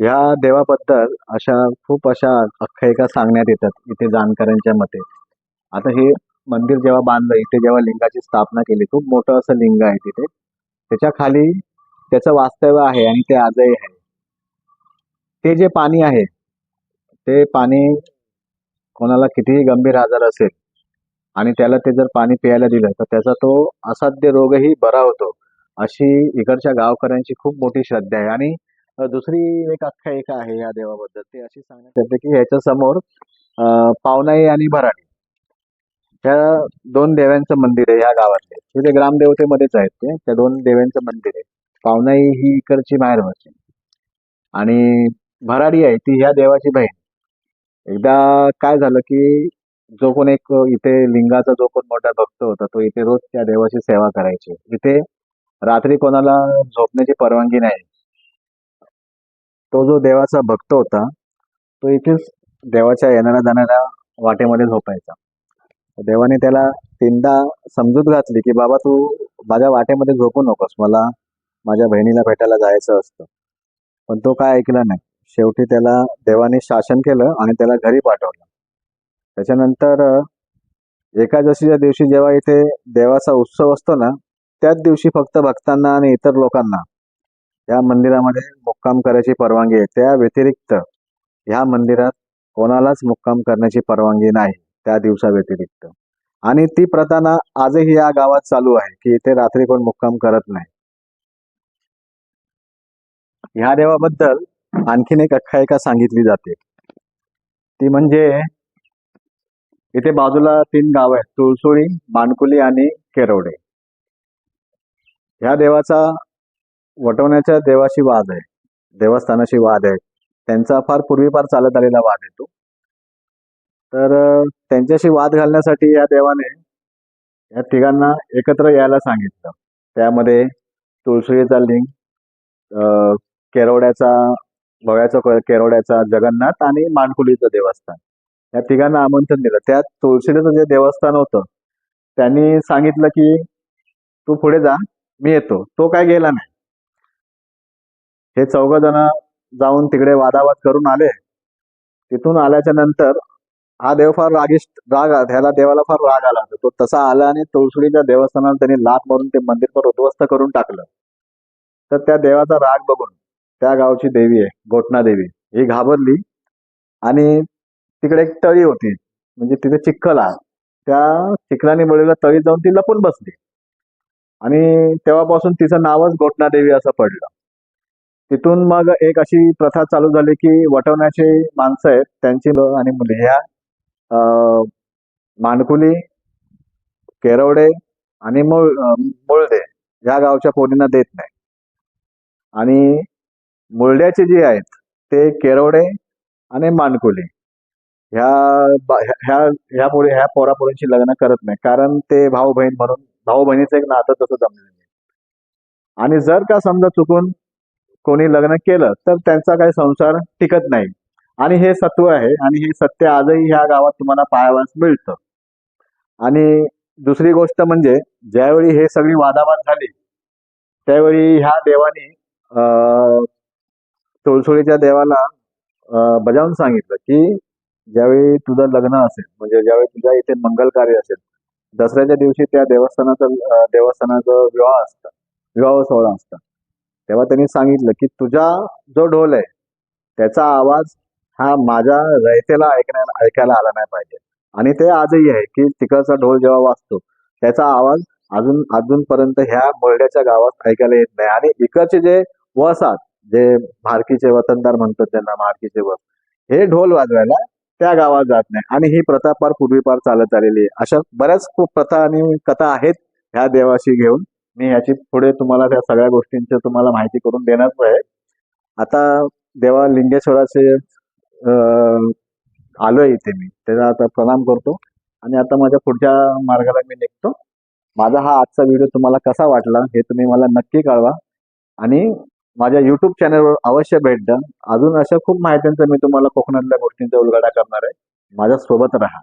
ह्या देवाबद्दल अशा खूप अशा आख्यायिका सांगण्यात येतात इथे जाणकारांच्या मते. आता हे मंदिर जेव्हा बांधलं इथे जेव्हा लिंगाची स्थापना केली खूप मोठं असं लिंग आहे तिथे. त्याच्याखाली त्याचं वास्तव्य आहे आणि ते आजही आहे. ते जे पाणी आहे ते पाणी कोणाला कितीही गंभीर आजार असेल आणि त्याला ते जर पाणी प्यायला दिलं तर त्याचा तो असाध्य रोगही बरा होतो अशी इकडच्या गावकऱ्यांची खूप मोठी श्रद्धा आहे. आणि दुसरी एक आख्यायिका आहे या देवाबद्दल. ते अशी सांगण्यात येते की ह्याच्या समोर पावनाई आणि भराडी त्या दोन देव्यांचं मंदिर आहे या गावातले. तिथे ग्रामदेवतेमध्येच आहेत ते त्या दोन देवांचं मंदिर आहे. पावनाई ही इकडची माहेर भाषा आणि भराडी आहे ती ह्या देवाची बहीण. एकदा काय झालं की जो कोण एक इथे लिंगाचा जो कोण मोठा भक्त होता तो इथे रोज त्या देवाची सेवा करायची. इथे रात्री कोणाला झोपण्याची परवानगी नाही. तो जो देवाचा भक्त होता तो इथेच देवाच्या येणाऱ्या जाणाऱ्या वाटेमध्ये झोपायचा. देवाने त्याला तीनदा समजूत घातली की बाबा तू माझ्या वाटेमध्ये झोपू नकोस. मला माझ्या बहिणीला भेटायला जायचं असतं. पण तो काय ऐकला नाही. शेवटी त्याला देवाने शासन केलं आणि त्याला घरी पाठवलं. त्याच्यानंतर एकादशीच्या दिवशी जेव्हा इथे देवाचा उत्सव असतो ना त्याच दिवशी फक्त भक्तांना आणि इतर लोकांना या मंदिरामध्ये मुक्काम करायची परवानगी आहे. त्या व्यतिरिक्त ह्या मंदिरात कोणालाच मुक्काम करण्याची परवानगी नाही त्या दिवसा व्यतिरिक्त. आणि ती प्रथाना आजही या गावात चालू आहे की इथे रात्री कोण मुक्काम करत नाही. ह्या देवाबद्दल आणखीन एक आख्यायिका सांगितली जाते. ती म्हणजे इथे बाजूला तीन गाव आहेत तुळसुळी मानकुली आणि केरवडे. ह्या देवाचा वटवण्याच्या देवाशी वाद आहे देवस्थानाशी वाद आहे. त्यांचा फार पूर्वीपार चालत आलेला वाद येतो तर त्यांच्याशी वाद घालण्यासाठी या देवाने या तिघांना एकत्र यायला सांगितलं. त्यामध्ये तुळशीचा लिंग केरवड्याचा भव्याचा केरवड्याचा जगन्नाथ आणि मानकुलीचं देवस्थान. या तिघांना आमंत्रण दिलं. त्यात तुळशीचं जे देवस्थान होतं त्यांनी सांगितलं की तू पुढे जा मी येतो. तो काय गेला नाही. हे चौघ जण जाऊन तिकडे वादावाद करून आले. तिथून आल्याच्यानंतर हा देव फार रागिष्ट राग ह्याला देवाला फार राग आला. तो तसा आला आणि तुळसुडीच्या देवस्थानाला त्यांनी लात मारून ते मंदिर पर उद्ध्वस्त करून टाकलं. तर त्या देवाचा राग बघून त्या गावची देवी आहे गोटणा देवी. ही घाबरली आणि तिकडे एक तळी होती. म्हणजे तिथे चिखल आहे. त्या चिखलाने मुळेला तळीत जाऊन ती लपून बसली. आणि तेव्हापासून तिचं नावच गोटणा देवी असं पडलं. तिथून मग एक अशी प्रथा चालू झाली की वटवण्याची माणसं आहेत त्यांची आणि मुली ह्या मानकुली केरवडे आणि मुळ मुळदे ह्या गावच्या पोरींना देत नाही. आणि मुळड्याचे जे आहेत ते केरवडे आणि मानकुली ह्या ह्या ह्या मुळे ह्या पोरापोरींची लग्न करत नाही. कारण ते भाऊ बहीण म्हणून भाऊ बहिणीचं एक नातं तसं जमलेलं आणि जर का समजा चुकून कोणी लग्न केलं तर त्यांचा काही संसार टिकत नाही. आणि हे सत्व आहे आणि हे सत्य आजही ह्या गावात तुम्हाला पाहावयास मिळतं. आणि दुसरी गोष्ट म्हणजे ज्यावेळी हे सगळी वादावाद झाली त्यावेळी ह्या देवानी तुळसुळीच्या देवाला बजावून सांगितलं की ज्यावेळी तुझं लग्न असेल म्हणजे ज्यावेळी तुझ्या इथे मंगल कार्य असेल दसऱ्याच्या दिवशी त्या देवस्थानाचं देवस्थानाचा देवस्थानाचं विवाह असतं विवाह सोहळा असतं. तेव्हा त्यांनी सांगितलं की तुझा जो ढोल आहे त्याचा आवाज हा माझ्या रयतेला ऐकण्या ऐकायला आला नाही पाहिजे. आणि ते आजही आहे की तिकडचा ढोल जेव्हा वाजतो त्याचा आवाज अजून अजूनपर्यंत ह्या बोर्ड्याच्या गावात ऐकायला येत नाही. आणि इकडचे जे वसात जे भारकीचे वतनदार म्हणतात त्यांना भारकीचे वस हे ढोल वाजवायला त्या गावात जात नाही. आणि ही प्रथा फार पूर्वीपार चालत आलेली आहे. अशा बऱ्याच खूप प्रथा आणि कथा आहेत ह्या देवाशी घेऊन. मी ह्याची पुढे तुम्हाला त्या सगळ्या गोष्टींची तुम्हाला माहिती करून देणार आहे. आता देवा लिंगेश्वराचे आलोय इथे मी. त्याचा आता प्रणाम करतो. आणि आता माझ्या पुढच्या मार्गाला मी निघतो. माझा हा आजचा व्हिडिओ तुम्हाला कसा वाटला हे तुम्ही मला नक्की कळवा. आणि माझ्या युट्यूब चॅनलवर अवश्य भेट द्या. अजून अशा खूप माहित्यांचा मी तुम्हाला कोकणातल्या गोष्टींचा उलगडा करणार आहे. माझ्या सोबत राहा.